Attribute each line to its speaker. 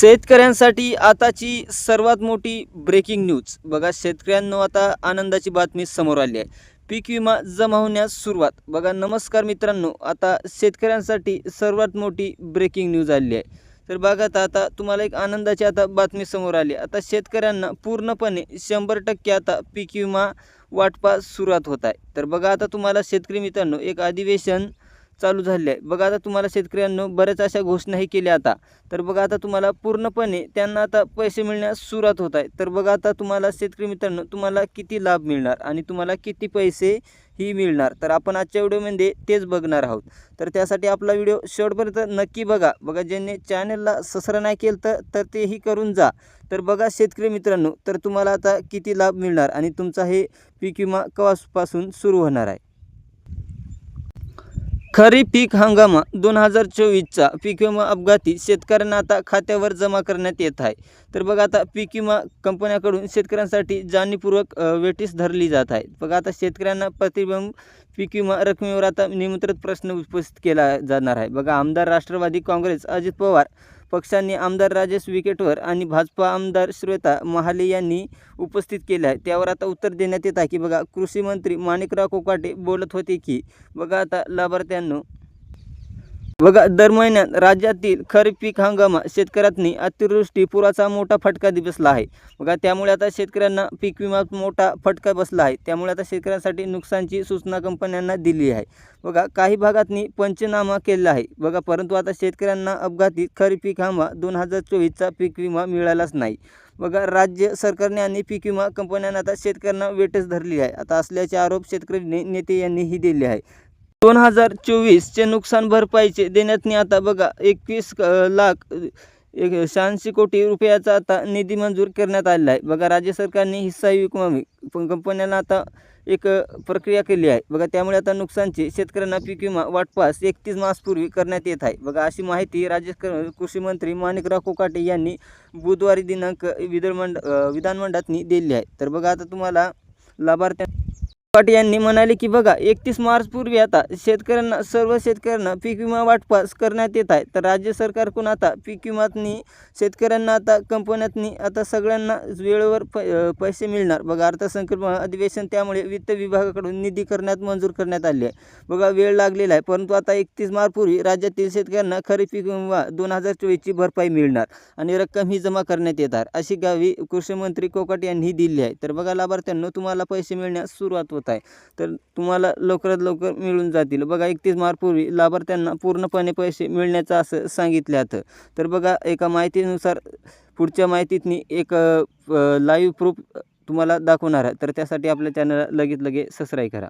Speaker 1: शेतकऱ्यांसाठी आताची सर्वात मोठी ब्रेकिंग न्यूज बघा शेतकऱ्यांनो आता आनंदाची बातमी समोर आली आहे. पीक विमा जमा होण्यास सुरुवात. बघा नमस्कार मित्रांनो आता शेतकऱ्यांसाठी सर्वात मोठी ब्रेकिंग न्यूज आली आहे. तर बघा आता आता तुम्हाला एक आनंदाची आता बातमी समोर आली आता शेतकऱ्यांना पूर्णपणे शंभर टक्के आता पीक विमा वाटपास सुरुवात होत आहे. तर बघा आता तुम्हाला शेतकरी मित्रांनो एक अधिवेशन चालू झाले आहे बघा आता तुम्हाला शेतकऱ्यांनो बऱ्याच अशा घोषणाही केल्या आता. तर बघा आता तुम्हाला पूर्णपणे त्यांना आता पैसे मिळण्यास सुरुवात होत आहे. तर बघा आता तुम्हाला शेतकरी मित्रांनो तुम्हाला किती लाभ मिळणार आणि तुम्हाला किती पैसे ही मिळणार? तर आपण आजच्या व्हिडिओमध्ये तेच बघणार आहोत. तर त्यासाठी आपला व्हिडिओ शेवटपर्यंत नक्की बघा. बघा ज्यांनी चॅनलला ससरा नाही केलं तर तर तेही करून जा. तर बघा शेतकरी मित्रांनो तर तुम्हाला आता किती लाभ मिळणार आणि तुमचा हे पीक विमा कवापासून सुरू होणार आहे? खरीप पीक हंगामा दोन हजार चोवीसचा. पीक विमा अपघाती शेतकऱ्यांना आता खात्यावर जमा करण्यात येत आहे. तर बघा आता पीक विमा कंपन्याकडून शेतकऱ्यांसाठी जाणीवपूर्वक वेटीस धरली जात आहे. बघा आता शेतकऱ्यांना प्रतिबिंब पीक विमा रकमेवर आता निमंत्रित प्रश्न उपस्थित केला जाणार आहे. बघा आमदार राष्ट्रवादी काँग्रेस अजित पवार पक्षांनी आमदार राजेश विकेटवर आणि भाजपा आमदार श्वेता महाले यांनी उपस्थित केले आहे त्यावर आता उत्तर देण्यात येत आहे की बघा कृषी मंत्री माणिकराव कोकाटे बोलत होते की बघा आता लाभार्थ्यांनो बघा दर महिन्यात राज्यातील खरीप पीक हंगामा शेतकऱ्यांनी अतिवृष्टी पुराचा मोठा फटका बसला आहे. बघा त्यामुळे आता शेतकऱ्यांना पीक विमा मोठा फटका बसला आहे. त्यामुळे आता शेतकऱ्यांसाठी नुकसानची सूचना कंपन्यांना दिली आहे. बघा काही भागातनी पंचनामा केला आहे. बघा परंतु आता शेतकऱ्यांना अपघाती खरीप पीक हंगामा दोन हजार चोवीसचा पीक विमा मिळालाच नाही. बघा राज्य सरकारने आणि पीक विमा कंपन्यांना आता शेतकऱ्यांना वेटच धरली आहे. आता असल्याचे आरोप शेतकरी नेते यांनीही दिले आहे. दोन हजार चोवीसचे नुकसान भरपाईचे देण्यातनी आता बघा एकवीस लाख एक शहाऐंशी कोटी रुपयाचा आता निधी मंजूर करण्यात आलेला आहे. बघा राज्य सरकारने हिस्सा विकमावी पण कंपन्यांना आता एक प्रक्रिया केली आहे. बघा त्यामुळे आता नुकसानचे शेतकऱ्यांना पीक विमा वाटपास एकतीस मासपूर्वी करण्यात येत आहे. बघा अशी माहिती राज्य कृषी मंत्री माणिकराव कोकाटे यांनी बुधवारी दिनांक विधानमंड विधानमंडळातनी दिली आहे. तर बघा आता तुम्हाला लाभार्थ्यां पाटील यांनी म्हणाले की बघा एकतीस मार्चपूर्वी आता शेतकऱ्यांना सर्व शेतकऱ्यांना पीक विमा वाटपास करण्यात येत आहे. तर राज्य सरकारकडून आता पीक विमातनी शेतकऱ्यांना आता कंपन्यातनी आता सगळ्यांना वेळेवर प पैसे मिळणार. बघा अर्थसंकल्प अधिवेशन त्यामुळे वित्त विभागाकडून निधी करण्यात मंजूर करण्यात आली आहे. बघा वेळ लागलेला आहे परंतु आता एकतीस मार्चपूर्वी राज्यातील शेतकऱ्यांना खरीप पीक विमा दोन हजार चोवीसची भरपाई मिळणार आणि रक्कम ही जमा करण्यात येणार अशी गावी कृषी मंत्री कोकाट यांनी दिली आहे. तर बघा लाभार्थ्यांना तुम्हाला पैसे मिळण्यास सुरुवात होत आहे. तर तुम्हाला लवकरात लवकर मिळून जातील. बघा एकतीस मार्चपूर्वी लाभार्थ्यांना पूर्णपणे पैसे मिळण्याचं असं सांगितलं जातं तर बघा एका माहितीनुसार पुढच्या माहितीतनी एक लाईव्ह प्रूफ तुम्हाला दाखवणार. आहे तर त्यासाठी आपल्या चॅनलला लगेच लगेच सबस्क्राईब करा.